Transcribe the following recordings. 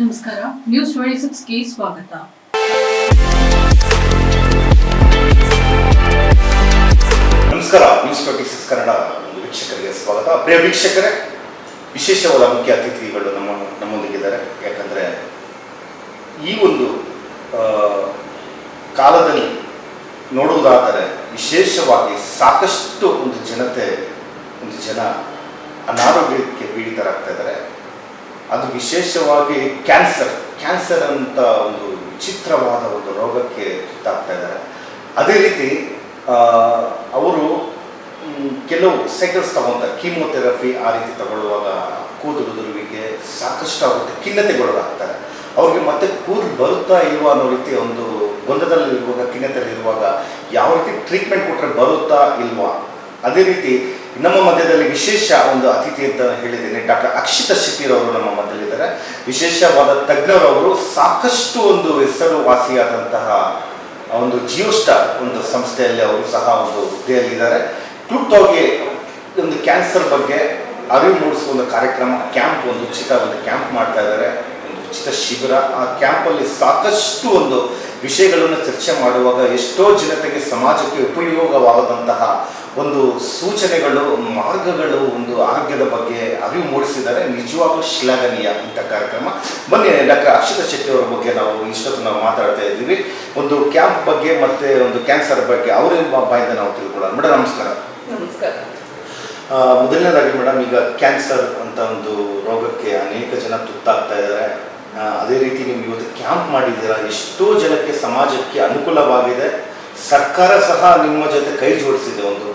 ನಮಸ್ಕಾರ. News twenty ಸಿಕ್ಸ್ಗೆ ಸ್ವಾಗತ. ನಮಸ್ಕಾರ. ನ್ಯೂಸ್ ಟ್ವೆಂಟಿ ಸಿಕ್ಸ್ ಕನ್ನಡ ವೀಕ್ಷಕರಿಗೆ ಸ್ವಾಗತ. ಪ್ರಿಯ ವೀಕ್ಷಕರೇ, ವಿಶೇಷವಾದ ಮುಖ್ಯ ಅತಿಥಿಗಳು ನಮ್ಮ ನಮ್ಮೊಂದಿಗಿದ್ದಾರೆ ಯಾಕಂದರೆ ಈ ಒಂದು ಕಾಲದಲ್ಲಿ ನೋಡುವುದಾದರೆ ವಿಶೇಷವಾಗಿ ಸಾಕಷ್ಟು ಒಂದು ಜನತೆ, ಒಂದು ಜನ ಅನಾರೋಗ್ಯಕ್ಕೆ ಪೀಡಿತರಾಗ್ತಾ ಇದ್ದಾರೆ. ಅದು ವಿಶೇಷವಾಗಿ ಕ್ಯಾನ್ಸರ್ ಕ್ಯಾನ್ಸರ್ ಅಂತ ಒಂದು ವಿಚಿತ್ರವಾದ ಒಂದು ರೋಗಕ್ಕೆ ತುತ್ತಾಗ್ತಾ ಇದ್ದಾರೆ. ಅದೇ ರೀತಿ ಅವರು ಕೆಲವು ಸೈಕಲ್ಸ್ ತಗೊಂತಾರೆ ಕೀಮೋಥೆರಪಿ ಆ ರೀತಿ ತಗೊಳ್ಳುವಾಗ ಕೂದಲು ಉದುರುವಿಕೆ ಸಾಕಷ್ಟು ಆಗುತ್ತೆ, ಖಿನ್ನತೆಗೊಳಗಾಗ್ತಾರೆ. ಅವ್ರಿಗೆ ಮತ್ತೆ ಕೂದಲು ಬರುತ್ತಾ ಇಲ್ವಾ ಅನ್ನೋ ರೀತಿ ಒಂದು ಗೊಂದಲದಲ್ಲಿರುವಾಗ, ಖಿನ್ನತೆಯಲ್ಲಿರುವಾಗ ಯಾವ ರೀತಿ ಟ್ರೀಟ್ಮೆಂಟ್ ಕೊಟ್ಟರೆ ಬರುತ್ತಾ ಇಲ್ವಾ? ಅದೇ ರೀತಿ ನಮ್ಮ ಮಧ್ಯದಲ್ಲಿ ವಿಶೇಷ ಒಂದು ಅತಿಥಿ ಅಂತ ಹೇಳಿದ್ದೇನೆ, ಡಾಕ್ಟರ್ ಅಕ್ಷಿತ ಶಿಪಿರ್ ಅವರು ನಮ್ಮ ಮಧ್ಯದಲ್ಲಿದ್ದಾರೆ. ವಿಶೇಷವಾದ ತಜ್ಞರವರು ಸಾಕಷ್ಟು ಒಂದು ಹೆಸರುವಾಸಿಯಾದಂತಹ ಒಂದು ಜಿಯೋಸ್ಟಾರ್ ಒಂದು ಸಂಸ್ಥೆಯಲ್ಲಿ ಅವರು ಸಹ ಒಂದು ಹುದ್ದೆಯಲ್ಲಿದ್ದಾರೆ. ಕ್ಲುಪ್ತವಾಗಿ ಒಂದು ಕ್ಯಾನ್ಸರ್ ಬಗ್ಗೆ ಅರಿವು ಮೂಡಿಸುವ ಒಂದು ಕಾರ್ಯಕ್ರಮ, ಕ್ಯಾಂಪ್ ಒಂದು ಉಚಿತ ಒಂದು ಕ್ಯಾಂಪ್ ಮಾಡ್ತಾ ಇದ್ದಾರೆ. ಒಂದು ಉಚಿತ ಶಿಬಿರ. ಆ ಕ್ಯಾಂಪಲ್ಲಿ ಸಾಕಷ್ಟು ಒಂದು ವಿಷಯಗಳನ್ನು ಚರ್ಚೆ ಮಾಡುವಾಗ ಎಷ್ಟೋ ಜನತೆಗೆ ಸಮಾಜಕ್ಕೆ ಉಪಯೋಗವಾದಂತಹ ಒಂದು ಸೂಚನೆಗಳು ಮಾರ್ಗಗಳು ಒಂದು ಆರೋಗ್ಯದ ಬಗ್ಗೆ ಅರಿವು ಮೂಡಿಸಿದ್ದಾರೆ ನಿಜವಾಗ್ಲೂ ಶ್ಲಾಘನೀಯ ಇಂಥ ಕಾರ್ಯಕ್ರಮ. ಬನ್ನಿ ಡಾಕ್ಟರ್ ಅಕ್ಷಿತ ಶೆಟ್ಟಿ ಅವರ ಬಗ್ಗೆ ನಾವು ಇಷ್ಟೊತ್ತು ನಾವು ಮಾತಾಡ್ತಾ ಇದ್ದೀವಿ. ಒಂದು ಕ್ಯಾಂಪ್ ಬಗ್ಗೆ ಮತ್ತೆ ಒಂದು ಕ್ಯಾನ್ಸರ್ ಬಗ್ಗೆ ಅವರ ಬಾಯಿಂದ ನಾವು ತಿಳ್ಕೊಳ್ಳೋಣ. ಮೇಡಮ್ ನಮಸ್ಕಾರ. ನಮಸ್ಕಾರ. ಮೊದಲನೇದಾಗಿ ಮೇಡಮ್ ಈಗ ಕ್ಯಾನ್ಸರ್ ಅಂತ ಒಂದು ರೋಗಕ್ಕೆ ಅನೇಕ ಜನ ತುತ್ತಾಗ್ತಾ ಇದ್ದಾರೆ. ಅದೇ ರೀತಿ ನೀವು ಇವತ್ತು ಕ್ಯಾಂಪ್ ಮಾಡಿದ್ದೀರಾ. ಎಷ್ಟೋ ಜನಕ್ಕೆ ಸಮಾಜಕ್ಕೆ ಅನುಕೂಲವಾಗಿದೆ. ಸರ್ಕಾರ ಸಹ ನಿಮ್ಮ ಜೊತೆ ಕೈ ಜೋಡಿಸಿದೆ ಒಂದು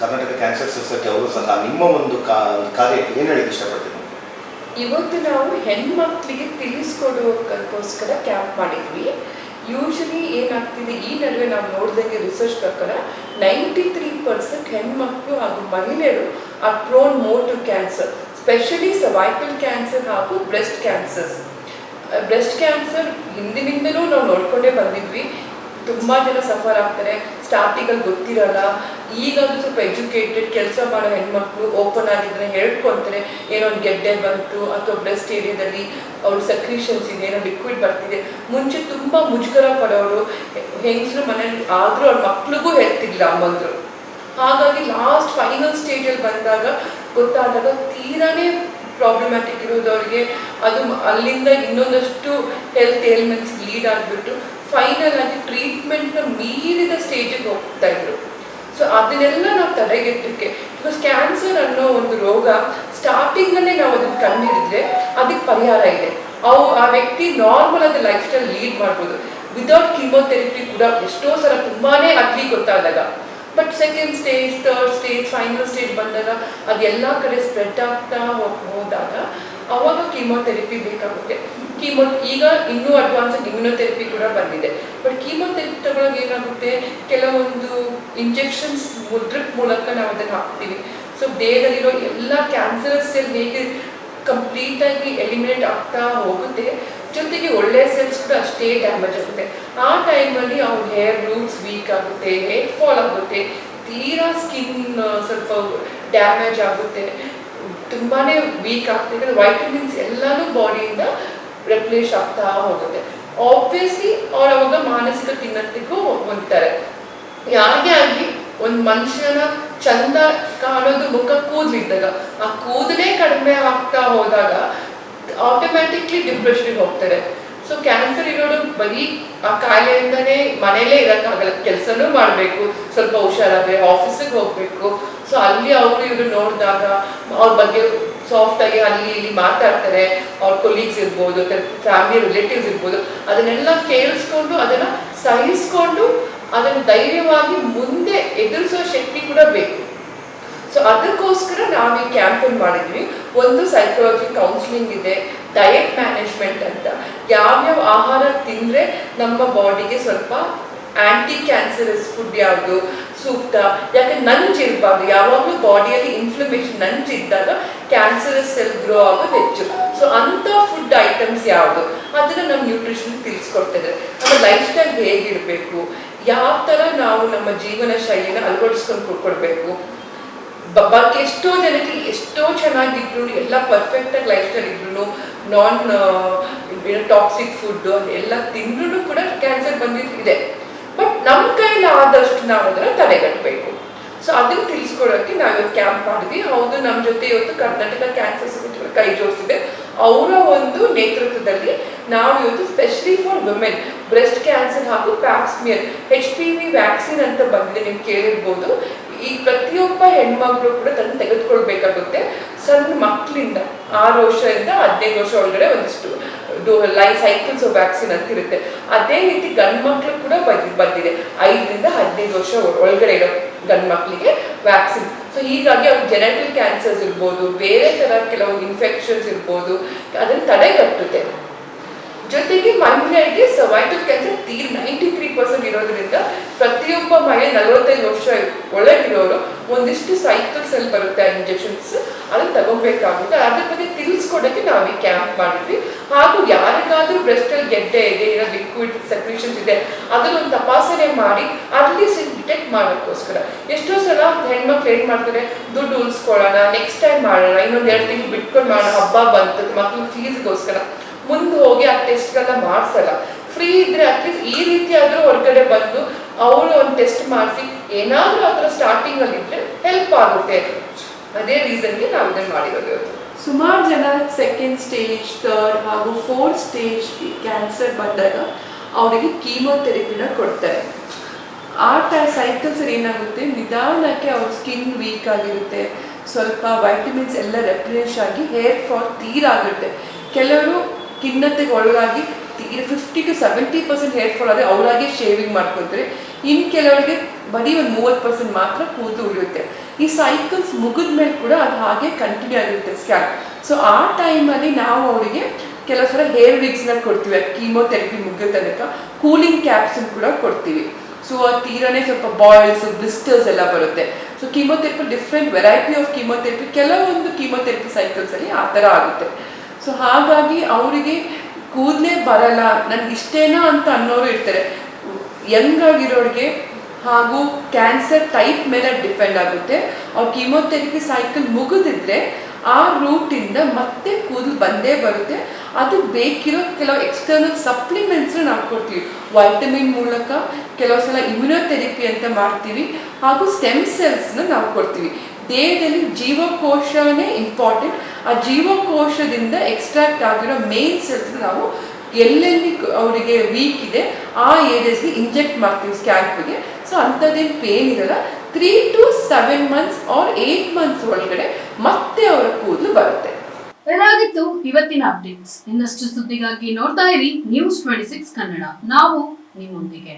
ಕರ್ನಾಟಕ ಕ್ಯಾನ್ಸರ್ ಸೊಸೈಟಿ ಅವರು ಸಹ ನಿಮ್ಮ ಒಂದು ಕಾರ್ಯಕ್ಕೆ ಏನು ಹೇಳಿಕ್ಕೆ ಇಷ್ಟಪಡ್ತೀನಿ ಇವತ್ತು ನಾವು ಹೆಣ್ಮಕ್ಳಿಗೆ ತಿಳಿಸ್ಕೊಡೋಕ್ಕೋಸ್ಕರ ಕ್ಯಾಂಪ್ ಮಾಡಿದ್ವಿ. ಯೂಶಲಿ ಏನಾಗ್ತಿದೆ, ಈ ನಡುವೆ ನಾವು ನೋಡಿದಂಗೆ ರಿಸರ್ಚ್ ಪ್ರಕಾರ ನೈಂಟಿ ತ್ರೀ ಪರ್ಸೆಂಟ್ ಹೆಣ್ಮಕ್ಳು ಹಾಗೂ ಮಹಿಳೆಯರು ಆ prone more to cancer specially cervical cancer ಹಾಗೂ ಬ್ರೆಸ್ಟ್ ಕ್ಯಾನ್ಸರ್ಸ್ ಬ್ರೆಸ್ಟ್ ಕ್ಯಾನ್ಸರ್ ಹಿಂದಿನಿಂದಲೂ ನಾವು ನೋಡ್ಕೊಂಡೇ ಬಂದಿದ್ವಿ. ತುಂಬ ಜನ ಸಫರ್ ಆಗ್ತಾರೆ. ಸ್ಟಾರ್ಟಿಂಗಲ್ಲಿ ಗೊತ್ತಿರಲ್ಲ. ಈಗಂತೂ ಸ್ವಲ್ಪ ಎಜುಕೇಟೆಡ್ ಕೆಲಸ ಮಾಡೋ ಹೆಣ್ಮಕ್ಳು ಓಪನ್ ಆಗಿದ್ರೆ ಹೇಳ್ಕೊಂತಾರೆ ಏನೋ ಒಂದು ಗೆಡ್ಡೆ ಬಂತು ಅಥವಾ ಬ್ರೆಸ್ಟ್ ಏರಿಯಾದಲ್ಲಿ ಅವ್ರ ಸಕ್ರೀಷನ್ಸ್ ಇದೆ, ಏನೋ ಲಿಕ್ವಿಡ್ ಬರ್ತಿದೆ. ಮುಂಚೆ ತುಂಬ ಮುಜುಗರ ಪಡೋರು, ಹೆಂಗಸರು ಮನೇಲಿ ಆದರೂ ಅವ್ರ ಮಕ್ಳಿಗೂ ಹೇಳ್ತಿರ್ಲಿಲ್ಲ ಅಮ್ಮಂದರು. ಹಾಗಾಗಿ ಲಾಸ್ಟ್ ಫೈನಲ್ ಸ್ಟೇಜಲ್ಲಿ ಬಂದಾಗ ಗೊತ್ತಾದಾಗ ತೀರಾನೇ ಪ್ರಾಬ್ಲಮ್ಯಾಟಿಕ್ ಇರೋದವ್ರಿಗೆ ಅದು ಅಲ್ಲಿಂದ ಇನ್ನೊಂದಷ್ಟು ಹೆಲ್ತ್ ಏಲ್ಮೆಂಟ್ಸ್ ಲೀಡ್ ಆಗಿಬಿಟ್ಟು ಫೈನಲ್ ಆಗಿ ಟ್ರೀಟ್ಮೆಂಟ್ನ ಮೀರಿದ ಸ್ಟೇಜಿಗೆ ಹೋಗ್ತಾ ಇದ್ರು. ಸೊ ಅದನ್ನೆಲ್ಲ ನಾವು ತಡೆಗಟ್ಟಕ್ಕೆ ಬಿಕಾಸ್ ಕ್ಯಾನ್ಸರ್ ಅನ್ನೋ ಒಂದು ರೋಗ ಸ್ಟಾರ್ಟಿಂಗಲ್ಲೇ ನಾವು ಅದನ್ನು ಕಂಡುಹಿಡಿದ್ರೆ ಅದಕ್ಕೆ ಪರಿಹಾರ ಇದೆ. ಅವು ಆ ವ್ಯಕ್ತಿ ನಾರ್ಮಲ್ ಆದ ಲೈಫ್ ಸ್ಟೈಲ್ ಲೀಡ್ ಮಾಡ್ಬೋದು. ವಿದೌಟ್ ಕೀಮೋಥೆರಪಿ ಕೂಡ ಎಷ್ಟೋ ಸಲ ತುಂಬಾನೇ ಅಗ್ಲಿ ಗೊತ್ತಾದಾಗ. But second stage third stage final stage ಬಂದಾಗ ಅದೆಲ್ಲ ಕಡೆ ಸ್ಪ್ರೆಡ್ ಆಗ್ತಾ ಹೋದಾಗ ಅವಾಗ ಕೀಮೋಥೆರಪಿ ಬೇಕಾಗುತ್ತೆ. ಕೀಮೋ ಈಗ ಇನ್ನೂ ಅಡ್ವಾನ್ಸ್ ಇಮ್ಯುನೋಥೆರಪಿ ಕೂಡ ಬಂದಿದೆ. ಬಟ್ ಕೀಮೋಥೆರಪಿ ತಗೊಳ್ಳೋಕೆ ಏನಾಗುತ್ತೆ? ಕೆಲವೊಂದು ಇಂಜೆಕ್ಷನ್ಸ್ ಮುದ್ರ ಮೂಲಕ ನಾವು ಅದನ್ನು ಹಾಕ್ತೀವಿ. ಸೊ ದೇಹದಲ್ಲಿರೋ ಎಲ್ಲ ಕ್ಯಾನ್ಸರ್ ಸೆಲ್ ಹೇಗೆ ಕಂಪ್ಲೀಟಾಗಿ ಎಲಿಮಿನೇಟ್ ಆಗ್ತಾ ಹೋಗುತ್ತೆ, ಜೊತೆಗೆ ಒಳ್ಳೆ ಸೆಲ್ಸ್ ಕೂಡ ಅಷ್ಟೇ ಡ್ಯಾಮೇಜ್ ಆಗುತ್ತೆ. ಆ ಟೈಮಲ್ಲಿ ಅವ್ರ ಹೇರ್ ರೂಟ್ಸ್ ವೀಕ್ ಆಗುತ್ತೆ ಹೇರ್ ಫಾಲ್ ಆಗುತ್ತೆ, ತೀರಾ ಸ್ಕಿನ್ ಸ್ವಲ್ಪ ಡ್ಯಾಮೇಜ್ ಆಗುತ್ತೆ. ತುಂಬಾ ವೀಕ್ ಆಗ್ತಿದೆ ವೈಟಮಿನ್ಸ್ ಎಲ್ಲಾನು ಬಾಡಿಯಿಂದ ರೆಪ್ಲೇಸ್ ಆಗ್ತಾ ಹೋಗುತ್ತೆ. ಆಬ್ವಿಯಸ್ಲಿ ಅವ್ರು ಅವಾಗ ಮಾನಸಿಕ ಖಿನ್ನತೆಗೂ ಹೋಗ್ತಾರೆ ಯಾರಿಗೆ ಆಗಲಿ, ಒಂದು ಮನುಷ್ಯನ ಚಂದ ಕಾಣೋದು ಮುಖ ಕೂದಲಿದ್ದಾಗ, ಆ ಕೂದಲೇ ಕಡಿಮೆ ಆಗ್ತಾ ಹೋದಾಗ ಆಟೋಮ್ಯಾಟಿಕ್ಲಿ ಡಿಪ್ರೆಷನ್ ಹೋಗ್ತಾರೆ. ಸೊ ಕ್ಯಾನ್ಸರ್ ಇರೋರು ಬರೀ ಆ ಕಾಯಿಲೆಯಿಂದನೇ ಮನೇಲೇ ಇರೋಕ್ಕಾಗಲ್ಲ. ಕೆಲಸನೂ ಮಾಡಬೇಕು. ಸ್ವಲ್ಪ ಹುಷಾರಾಗಬೇಕು ಆಫೀಸಿಗೆ ಹೋಗಬೇಕು. ಸೊ ಅಲ್ಲಿ ಅವರು ಇವರು ನೋಡಿದಾಗ ಅವ್ರ ಬಗ್ಗೆ ಸಾಫ್ಟ್ ಆಗಿ ಅಲ್ಲಿ ಇಲ್ಲಿ ಮಾತಾಡ್ತಾರೆ. ಅವ್ರ ಕೊಲೀಗ್ಸ್ ಇರ್ಬೋದು ಫ್ಯಾಮಿಲಿ ರಿಲೇಟಿವ್ಸ್ ಇರ್ಬೋದು. ಅದನ್ನೆಲ್ಲ ಕೇಳಿಸ್ಕೊಂಡು, ಅದನ್ನ ಸಹಿಸ್ಕೊಂಡು, ಅದನ್ನು ಧೈರ್ಯವಾಗಿ ಮುಂದೆ ಎದುರಿಸೋ ಶಕ್ತಿ ಕೂಡ ಬೇಕು. ಸೊ ಅದಕ್ಕೋಸ್ಕರ ನಾವು ಈ ಕ್ಯಾಂಪೇನ್ ಮಾಡಿದ್ವಿ. ಒಂದು ಸೈಕಾಲಜಿ ಕೌನ್ಸಿಲಿಂಗ್ ಇದೆ ಡಯಟ್ ಮ್ಯಾನೇಜ್ಮೆಂಟ್ ಅಂತ. ಯಾವ್ಯಾವ ಆಹಾರ ತಿಂದರೆ ನಮ್ಮ ಬಾಡಿಗೆ ಸ್ವಲ್ಪ ಆಂಟಿ ಕ್ಯಾನ್ಸರಸ್ ಫುಡ್ ಯಾವುದು, ಸೂಕ್ತ? ಯಾಕೆ ನಂಜಿರಬಾರ್ದು ಯಾವಾಗಲೂ ಬಾಡಿಯಲ್ಲಿ ಇನ್ಫ್ಲಮೇಷನ್ ನಂಜಿದ್ದಾಗ ಕ್ಯಾನ್ಸರಸ್ ಸೆಲ್ ಗ್ರೋ ಆಗೋದು ಹೆಚ್ಚು. ಸೊ ಅಂಥ ಫುಡ್ ಐಟಮ್ಸ್ ಯಾವುದು? ಅದನ್ನು ನಮ್ಮ ನ್ಯೂಟ್ರಿಷನ್ ತಿಳಿಸ್ಕೊಡ್ತಿದ್ದಾರೆ. ನಮ್ಮ ಲೈಫ್ ಸ್ಟೈಲ್ ಹೇಗಿರಬೇಕು? ಯಾವ ಥರ ನಾವು ನಮ್ಮ ಜೀವನ ಶೈಲಿನ ಅಳವಡಿಸ್ಕೊಂಡು ಕೊಡ್ಕೊಡ್ಬೇಕು ಬಗ್ಗೆ ಎಷ್ಟೋ ಜನಕ್ಕೆ ಎಷ್ಟೋ ಚೆನ್ನಾಗಿದ್ರು, ಎಲ್ಲ ಪರ್ಫೆಕ್ಟಾಗಿ ಲೈಫ್ ಸ್ಟೈಲ್ ಇದ್ರು ನಾನ್ ಟಾಕ್ಸಿಕ್ ಫುಡ್ ಎಲ್ಲ ತಿಂದ್ರೂ ಕೂಡ ಕ್ಯಾನ್ಸರ್ ಬಂದಿದೆ ನಮ್ಮ ಕೈಲ ಆದಷ್ಟು ನಾವು ಅದನ್ನ ತಡೆಗಟ್ಟಬೇಕು ಸೊ ಅದನ್ನ ತಿಳಿಸ್ಕೊಡೋಕೆ ನಾವು ಇವತ್ತು ಕ್ಯಾಂಪ್ ಮಾಡಿದ್ವಿ. ಹೌದು ನಮ್ಮ ಜೊತೆ ಇವತ್ತು ಕರ್ನಾಟಕ ಕ್ಯಾನ್ಸರ್ ಸೊಸೈಟಿ ಕೈ ಜೋಡಿಸಿದೆ. ಅವರ ಒಂದು ನೇತೃತ್ವದಲ್ಲಿ ನಾವು ಇವತ್ತು specially for women breast cancer ಹಾಗೂ pap smear H P V vaccine ಅಂತ ಬಂದಿದೆ, ನೀವು ಕೇಳಿರ್ಬೋದು. ಈ ಪ್ರತಿಯೊಬ್ಬ ಹೆಣ್ಮಕ್ಳು ಕೂಡ ತನ್ನ ತೆಗೆದುಕೊಳ್ಬೇಕಾಗುತ್ತೆ. ಸಣ್ಣ ಮಕ್ಕಳಿಂದ ಆರು ವರ್ಷದಿಂದ ಹದಿನೈದು ವರ್ಷ ಒಳಗಡೆ ಒಂದಿಷ್ಟು ಲೈ ಸೈಕಲ್ಸ್ ವ್ಯಾಕ್ಸಿನ್ ಅಂತ ಇರುತ್ತೆ. ಅದೇ ರೀತಿ ಗಂಡು ಮಕ್ಳು ಕೂಡ ಬಂದಿ, ಬಂದಿದೆ. ಐದರಿಂದ ಹದಿನೈದು ವರ್ಷ ಒಳ- ಒಳಗಡೆ ಇರೋ ಗಂಡು ಮಕ್ಕಳಿಗೆ ವ್ಯಾಕ್ಸಿನ್ ಸೊ ಹೀಗಾಗಿ ಅವ್ರು ಜೆನೆಟಲ್ ಕ್ಯಾನ್ಸರ್ಸ್ ಇರ್ಬೋದು, ಬೇರೆ ಥರ ಕೆಲವು ಇನ್ಫೆಕ್ಷನ್ಸ್ ಇರ್ಬೋದು, ಅದನ್ನು ತಡೆಗಟ್ಟುತ್ತೆ. ಜೊತೆಗೆ ಮಹಿಳೆಯರಿಗೆ ಸರ್ವೈಕಲ್ ಕ್ಯಾನ್ಸರ್ ತೀರ್ ನೈಂಟಿ ತ್ರೀ ಪರ್ಸೆಂಟ್ ಇರೋದ್ರಿಂದ ಪ್ರತಿಯೊಬ್ಬ ಮಹಿಳೆ ನಲವತ್ತೈದು ವರ್ಷ ಒಳಗಿರೋರು ಒಂದಿಷ್ಟು ಸೈಕಲ್ಸ್ ಅಲ್ಲಿ ಬರುತ್ತೆ ಇಂಜೆಕ್ಷನ್ಸ್ ಅದನ್ನ ತಗೋಬೇಕಾಗುತ್ತೆ. ಅದ್ರ ಬಗ್ಗೆ ತಿಳಿಸ್ಕೊಡಕ್ಕೆ ನಾವು ಈ ಕ್ಯಾಂಪ್ ಮಾಡಿದ್ವಿ. ಹಾಗೂ ಯಾರಿಗಾದ್ರೂ ಬ್ರೆಸ್ಟ್ ಅಲ್ಲಿ ಗೆಡ್ಡೆ ಇದೆ ಇರೋ ಲಿಕ್ವಿಡ್ ಸೆಕ್ರೇಷನ್ಸ್ ಇದೆ ಅದನ್ನೊಂದು ತಪಾಸಣೆ ಮಾಡಿ ಅಟ್ಲೀಸ್ಟ್ ಡಿಟೆಕ್ಟ್ ಮಾಡೋಕ್ಕೋಸ್ಕರ. ಎಷ್ಟೋ ಸಲ ಹೆಣ್ಮಕ್ಳು ಏನ್ ಮಾಡ್ತಾರೆ? ದುಡ್ಡು ಉಳಿಸ್ಕೊಳ್ಳೋಣ ನೆಕ್ಸ್ಟ್ ಟೈಮ್ ಮಾಡೋಣ, ಇನ್ನೊಂದು ಎರಡು ತಿಂಗಳು ಬಿಟ್ಕೊಂಡು ಮಾಡೋಣ, ಹಬ್ಬ ಬಂತು ಮಕ್ಳು ಫೀಸ್ಗೋಸ್ಕರ ಮುಂದೆ ಹೋಗಿ ಆ ಟೆಸ್ಟ್ಗಳನ್ನ ಮಾಡಿಸಲ್ಲ. ಫ್ರೀ ಇದ್ರೆ ಅಟ್ಲೀಸ್ಟ್ ಈ ರೀತಿ ಆದ್ರೂ ಹೊರಗಡೆ ಬಂದು ಅವಳು ಒಂದು ಟೆಸ್ಟ್ ಮಾಡಿಸಿ, ಏನಾದ್ರೂ ಆ ಥರ ಸ್ಟಾರ್ಟಿಂಗ್ ಅಲ್ಲಿ ಇದ್ರೆ ಹೆಲ್ಪ್ ಆಗುತ್ತೆ. ಅದೇ ರೀಸನ್ಗೆ ನಾವು ಇದನ್ನ ಮಾಡಿರೋದು ಸುಮಾರು ಜನ ಸೆಕೆಂಡ್ ಸ್ಟೇಜ್ ಥರ್ಡ್ ಹಾಗೂ ಫೋರ್ತ್ ಸ್ಟೇಜ್ ಕ್ಯಾನ್ಸರ್ ಬಂದಾಗ ಅವರಿಗೆ ಕೀಮೋಥೆರಪಿನ ಕೊಡ್ತಾರೆ. ಆ ಟೈ ಸೈಕಲ್ಸ್ ಏನಾಗುತ್ತೆ? ನಿಧಾನಕ್ಕೆ ಅವ್ರ ಸ್ಕಿನ್ ವೀಕ್ ಆಗಿರುತ್ತೆ. ಸ್ವಲ್ಪ ವೈಟಮಿನ್ಸ್ ಎಲ್ಲ ರೆಪ್ಲೇಶ್ ಆಗಿ ಹೇರ್ ಫಾಲ್ ತೀರಾಗುತ್ತೆ. ಕೆಲವರು ಖಿನ್ನತೆಗೆ ಒಳಗಾಗಿ fifty to seventy percent hair fall ಆದರೆ ಅವರಾಗೆ ಶೇವಿಂಗ್ ಮಾಡ್ಕೊತಾರೆ ಇನ್ನು ಕೆಲವರಿಗೆ ಬರೀ ಒಂದು ಮೂವತ್ತು ಪರ್ಸೆಂಟ್ ಮಾತ್ರ ಕೂತು ಉಳಿಯುತ್ತೆ ಈ ಸೈಕಲ್ಸ್ ಮುಗಿದ ಮೇಲೆ ಕೂಡ ಅದು ಹಾಗೆ ಕಂಟಿನ್ಯೂ ಆಗಿರುತ್ತೆ ಸ್ಕ್ಯಾನ್ ಸೊ ಆ ಟೈಮಲ್ಲಿ ನಾವು ಅವರಿಗೆ ಕೆಲವು ಸಲ ಹೇರ್ ವಿಗ್ಸ್ನ ಕೊಡ್ತೀವಿ. ಕೀಮೋಥೆರಪಿ ಮುಗಿಯೋ ತನಕ ಕೂಲಿಂಗ್ ಕ್ಯಾಪ್ಸನ್ ಕೂಡ ಕೊಡ್ತೀವಿ. ಸೊ ಅದು ತೀರನೇ ಸ್ವಲ್ಪ ಬಾಯ್ಲ್ಸ್ ಬ್ಲಿಸ್ಟರ್ಸ್ ಎಲ್ಲ ಬರುತ್ತೆ. So chemotherapy different variety of chemotherapy ಕೆಲವೊಂದು ಕೀಮೋಥೆರಪಿ ಸೈಕಲ್ಸಲ್ಲಿ ಆ ಥರ ಆಗುತ್ತೆ. ಸೊ ಹಾಗಾಗಿ ಅವರಿಗೆ ಕೂದಲೇ ಬರಲ್ಲ. ನನ್ಗೆ ಇಷ್ಟೇನಾ ಅಂತ ಅನ್ನೋರು ಇರ್ತಾರೆ. ಯಂಗ್ ಆಗಿರೋರಿಗೆ ಹಾಗೂ ಕ್ಯಾನ್ಸರ್ ಟೈಪ್ ಮೇಲೆ ಡಿಪೆಂಡ್ ಆಗುತ್ತೆ. ಅವ್ರ ಕೀಮೋಥೆರಪಿ ಸೈಕಲ್ ಮುಗಿದಿದ್ರೆ ಆ ರೂಟಿಂದ ಮತ್ತೆ ಕೂದಲು ಬಂದೇ ಬರುತ್ತೆ. ಅದು ಬೇಕಿರೋ ಕೆಲವು ಎಕ್ಸ್ಟರ್ನಲ್ ಸಪ್ಲಿಮೆಂಟ್ಸ್ನ ನಾವು ಕೊಡ್ತೀವಿ. ವೈಟಮಿನ್ ಮೂಲಕ, ಕೆಲವು ಸಲ ಇಮ್ಯುನೋಥೆರಪಿ ಅಂತ ಮಾಡ್ತೀವಿ. ಹಾಗೂ ಸ್ಟೆಮ್ ಸೆಲ್ಸ್ನ ನಾವು ಕೊಡ್ತೀವಿ. ದೇಹದಲ್ಲಿ ಜೀವಕೋಶನೇ ಇಂಪಾರ್ಟೆಂಟ್ ಆ ಜೀವಕೋಶದಿಂದ ಎಕ್ಸ್ಟ್ರಾಕ್ಟ್ ಆಗಿರೋ ಮೇನ್ ಸೆಲ್ಸ್ ನಾವು ಎಲ್ಲೆಲ್ಲಿ ಅವರಿಗೆ ವೀಕ್ ಇದೆ, ಆ ಏರಿಯಾಸ್ಗೆ ಇಂಜೆಕ್ಟ್ ಮಾಡ್ತೀವಿ ಸ್ಕ್ಯಾಲ್ಪ್ಗೆ ಸೊ ಅಂಥದ್ದೇನು ಪೇನ್ ಇರಲ್ಲ. Three to seven months or eight months ಒಳಗಡೆ ಮತ್ತೆ ಅವರ ಕೂದಲು ಬರುತ್ತೆ. ಇದಾಗಿತ್ತು ಇವತ್ತಿನ ಅಪ್ಡೇಟ್ಸ್ ಇನ್ನಷ್ಟು ಸುದ್ದಿಗಾಗಿ ನೋಡ್ತಾ ಇರಿ ನ್ಯೂಸ್ ಟ್ವೆಂಟಿ ಸಿಕ್ಸ್ ಕನ್ನಡ. ನಾವು ನಿಮ್ಮೊಂದಿಗೆ.